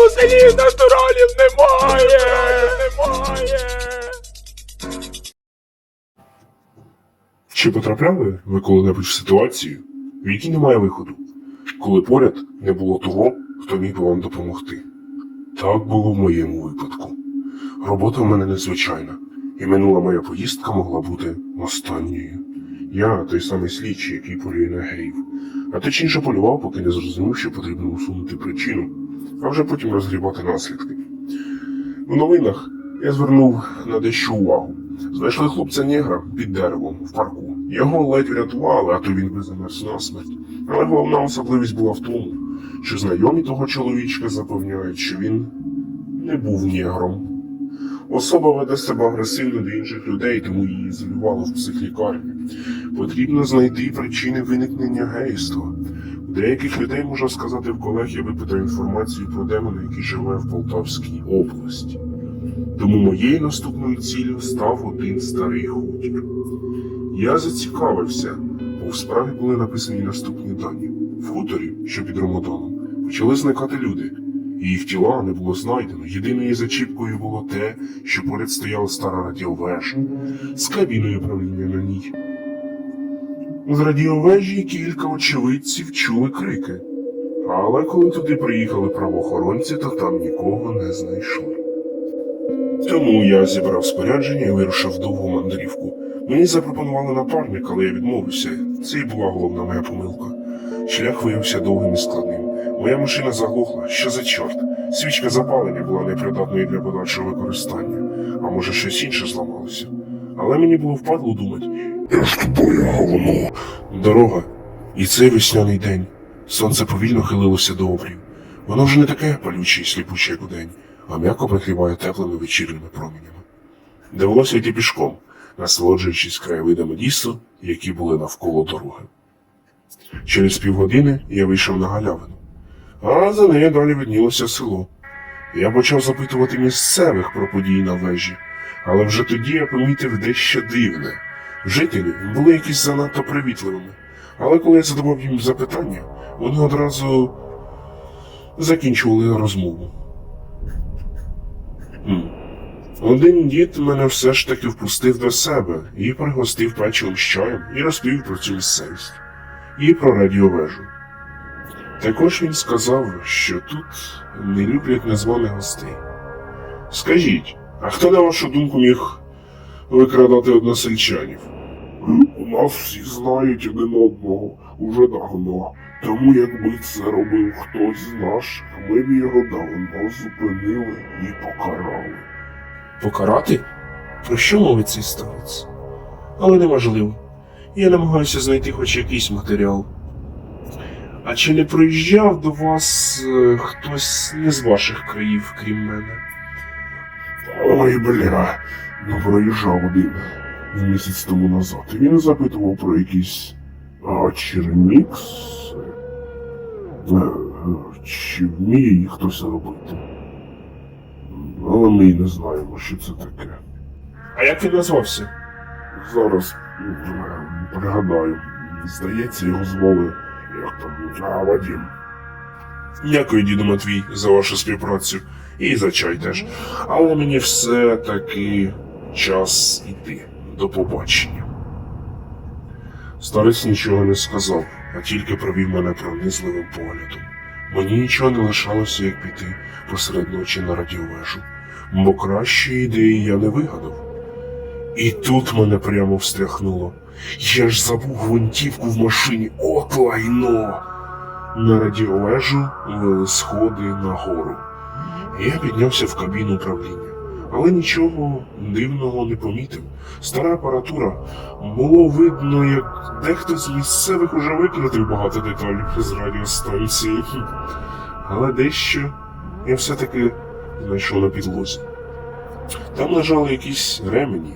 цьому селі натуралів немає! Немає! Чи потрапляли ви коли-небудь в ситуацію, в якій немає виходу, коли поряд не було того, хто міг би вам допомогти? Так було в моєму випадку. Робота в мене незвичайна, і минула моя поїздка могла бути останньою. Я той самий слідчий, який полює на геїв, а точніше полював, поки не зрозумів, що потрібно усунути причину, а вже потім розгрібати наслідки. В новинах я звернув на дещо увагу. Знайшли хлопця негра під деревом в парку. Його ледь врятували, а то він би замерз насмерть. Але головна особливість була в тому, що знайомі того чоловічка запевняють, що він не був негром. Особа веде себе агресивно до інших людей, тому її ізолювали в психлікарні. Потрібно знайти причини виникнення гейства. Деяких людей, можна сказати, в колег я випитав інформацію про демона, який живе в Полтавській області. Тому моєю наступною ціллю став один старий хутір. Я зацікавився, бо в справі були написані наступні дані. В хуторі, що під Ромодоном, почали зникати люди, і їх тіла не було знайдено. Єдиною зачіпкою було те, що поряд стояла стара радіовежа з кабіною управління на ній. З радіовежі кілька очевидців чули крики. Але коли туди приїхали правоохоронці, то там нікого не знайшли. Тому я зібрав спорядження і вирушив довгу мандрівку. Мені запропонували напарник, але я відмовився. Це і була головна моя помилка. Шлях виявився довгим і складним. Моя машина заглохла. Що за чорт? Свічка запалення була непридатною для подальшого використання, а може щось інше зламалося. Але мені було впадло думати. Я ж тобою говно. Дорога. І цей весняний день. Сонце повільно хилилося до обрію. Воно вже не таке палюче і сліпуче, як удень, а м'яко прикриває теплими вечірніми променями. Довелося йти пішком, насолоджуючись краєвидами лісу, які були навколо дороги. Через півгодини я вийшов на галявину, а за нею далі виднілося село. Я почав запитувати місцевих про події на вежі, але вже тоді я помітив дещо дивне. Жителі були якісь занадто привітливими, але коли я задавав їм запитання, вони одразу закінчували розмову. Один дід мене все ж таки впустив до себе і пригостив печивом з чаєм і розповів про цю місцевість і про радіовежу. Також він сказав, що тут не люблять незваних гостей. Скажіть, а хто, на вашу думку, міг викрадати односельчанів? У нас всі знають один одного уже давно. Тому якби це робив хтось з наших, ми б його давно зупинили і покарали. Покарати? Про що мовить цей старець? Але неможливо. Я намагаюся знайти хоч якийсь матеріал. А чи не приїжджав до вас е, хтось не з ваших країв, крім мене? Ой, бля, ну проїжджав один місяць тому назад. Він запитував про якийсь а, черемікс. Е, е, Чи вміє їх хтось робити? Але ми й не знаємо, що це таке. А як він назвався? Зараз е, пригадаю. Здається, його звали як там а, Вадім. Дякую, діду Матвій, за вашу співпрацю і за чай теж. Але мені все таки час іти. До побачення. Старець нічого не сказав, а тільки провів мене пронизливим поглядом. Мені нічого не лишалося, як піти посеред ночі на радіовежу, бо кращої ідеї я не вигадав. І тут мене прямо встряхнуло. Я ж забув гвинтівку в машині. От лайно! На радіовежу вели сходи нагору. Я піднявся в кабіну управління, але нічого дивного не помітив. Стара апаратура було видно, як дехто з місцевих уже викрутив багато деталей з радіостанції. Але дещо я все-таки знайшов на підлозі. Там лежали якісь ремені,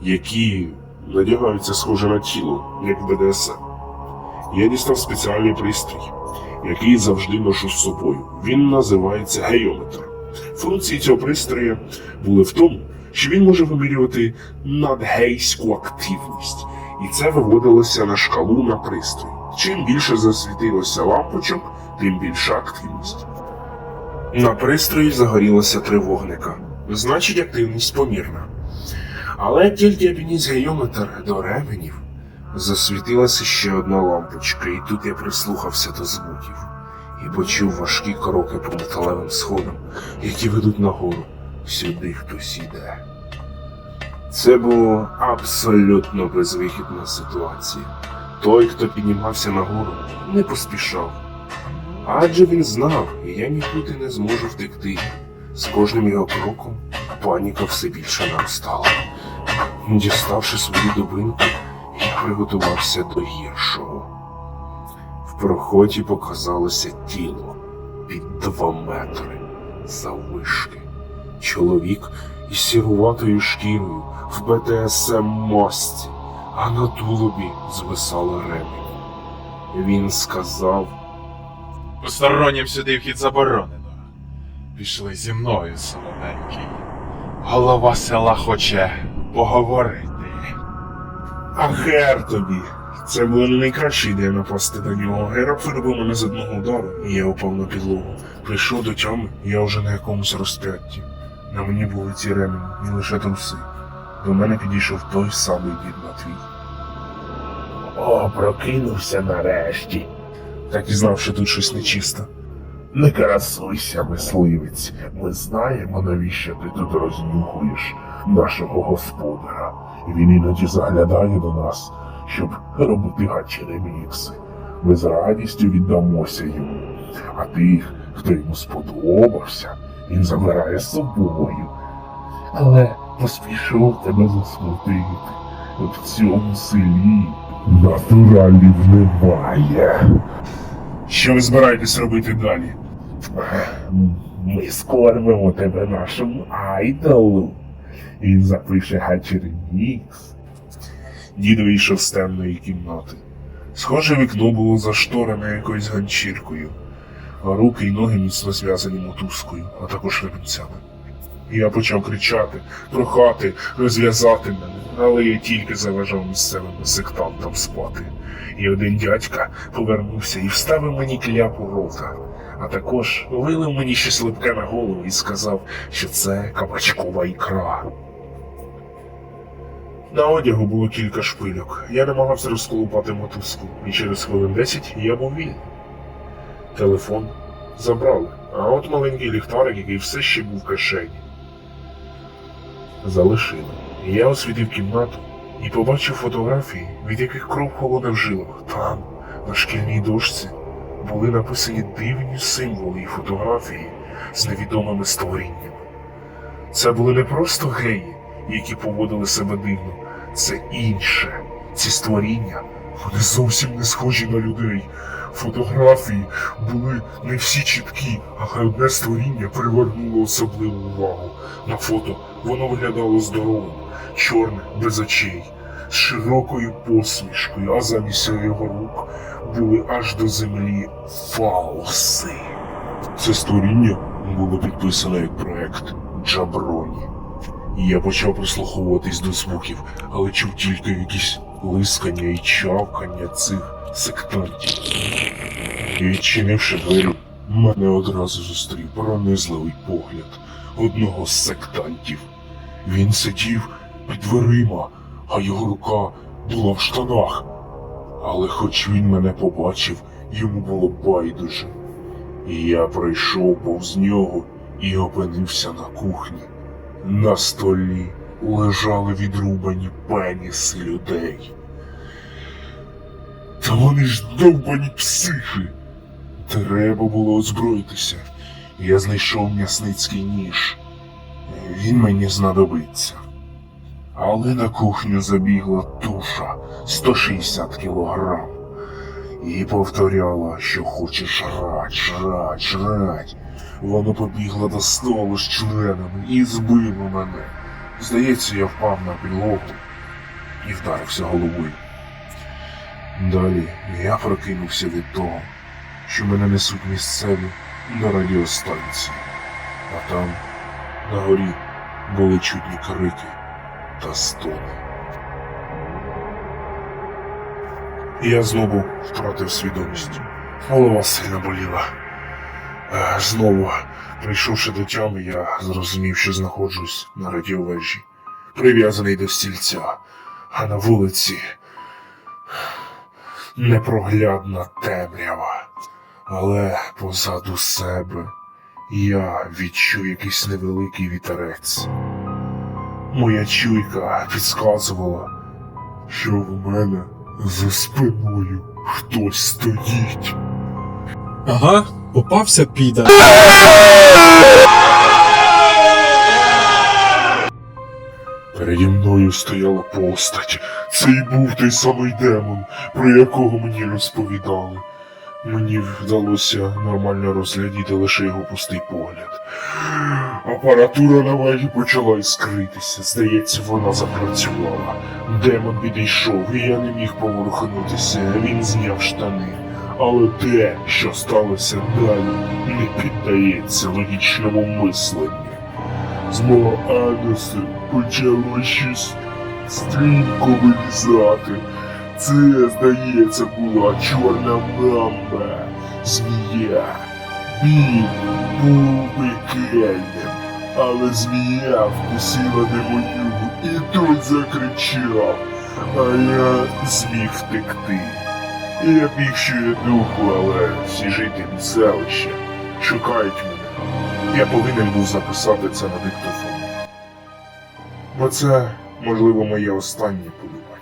які надягаються схоже на тіло, як БДСМ. Я дістав спеціальний пристрій, який завжди ношу з собою. Він називається геометр. Функції цього пристрою були в тому, що він може вимірювати надгейську активність, і це виводилося на шкалу на пристрій. Чим більше засвітилося лампочок, тим більша активність. На пристрої загорілося три вогника. Значить, активність помірна. Але тільки я підніс геометр до ременів, засвітилася ще одна лампочка, і тут я прислухався до звуків і почув важкі кроки по металевим сходам, які ведуть нагору. Сюди хтось іде. Це була абсолютно безвихідна ситуація. Той, хто піднімався нагору, не поспішав. Адже він знав, я нікуди не зможу втекти. З кожним його кроком паніка все більше наростала. Діставши свою дубинку, приготувався до гіршого. В проході показалося тіло під два метри заввишки. Чоловік із сіруватою шкірою в БТСМ масці, а на тулубі звисали ремені. Він сказав. Постороннім сюди вхід заборонено. Пішли зі мною, солоненький. Голова села хоче поговорити. А гер тобі. Це була найкраща ідея напасти на нього. Герап виробив мене з одного удару, і я упав на підлогу. Прийшов до тями, я вже на якомусь розп'ятті. На мені були ці ремені, і лише труси. До мене підійшов той самий дід Матвій. О, прокинувся нарешті. Так і знав, що тут щось нечисто. Не красуйся, мисливець. Ми знаємо, навіщо ти тут рознюхуєш нашого Він іноді заглядає до нас, щоб робити гачі ремікси. Ми з радістю віддамося йому. А тих, хто йому сподобався, він забирає з собою. Але поспішов тебе засмутити. В цьому селі натуралів немає. Що ви збираєтесь робити далі? Ми скормимо тебе нашому айдолу. Він запише гачернікс. Дід вийшов з темної кімнати. Схоже, вікно було зашторене якоюсь ганчіркою, а руки й ноги міцно зв'язані мотузкою, а також ремінцями. Я почав кричати, прохати, розв'язати мене, але я тільки заважав місцевим сектантам спати. І один дядька повернувся і вставив мені кляп у рота, а також вилив мені щось липке на голову і сказав, що це кабачкова ікра. На одягу було кілька шпильок. Я намагався розколупати мотузку, і через хвилин десять я був вільний. Телефон забрали, а от маленький ліхтарик, який все ще був в кишені. Залишили. Я освітив кімнату і побачив фотографії, від яких кров холоне в жилах. Там, на шкільній дошці, були написані дивні символи і фотографії з невідомими створіннями. Це були не просто геї, які поводили себе дивно, це інше. Ці створіння вони зовсім не схожі на людей. Фотографії були не всі чіткі, але одне створіння привернуло особливу увагу. На фото воно виглядало здоровим, чорне, без очей, з широкою посмішкою, а замість його рук були аж до землі фауси. Це створіння було підписано як проект Джаброні. Я почав прислуховуватись до звуків, але чув тільки якісь лискання і чавкання цих сектантів. І відчинивши двері, мене одразу зустрів пронизливий погляд одного з сектантів. Він сидів під дверима, а його рука була в штанах. Але хоч він мене побачив, йому було байдуже. І я пройшов повз нього і опинився на кухні. На столі лежали відрубані пеніси людей. Та вони ж довбані психи. Треба було озброїтися. Я знайшов м'ясницький ніж. Він мені знадобиться. Але на кухню забігла туша 160 кілограм і повторяла, що хоче жрать, жрать, жрать. Воно побігло до столу з членами і збило мене. Здається, я впав на підлогу і вдарився головою. Далі я прокинувся від того, що мене несуть місцеві на радіостанції, а там, на горі, були чутні крики та стони. Я знову втратив свідомість. Голова сильно боліла. Е, Знову, прийшовши до тями, я зрозумів, що знаходжусь на радіовежі, прив'язаний до стільця, а на вулиці непроглядна темрява. Але позаду себе я відчув якийсь невеликий вітерець. Моя чуйка підказувала, що в мене за спиною хтось стоїть. Ага, попався піда. Переді мною стояла постать. Це й був той самий демон, про якого мені розповідали. Мені вдалося нормально розглядіти лише його пустий погляд. Апаратура на вегі почала іскритися. Здається, вона запрацювала. Демон підійшов, і я не міг поворухнутися. Він зняв штани. Але те, що сталося далі, не піддається логічному мисленню. З мого анусу почало щось стрімко вилізати. Це, здається, була чорна мамба, змія. Біль був пекельним, але змія вкусила демонюгу і той закричав, а я зміг втекти. Я біг що є духу, але всі жителі селища шукають мене. Я повинен був записати це на диктофон. Бо це, можливо, моє останнє полювання.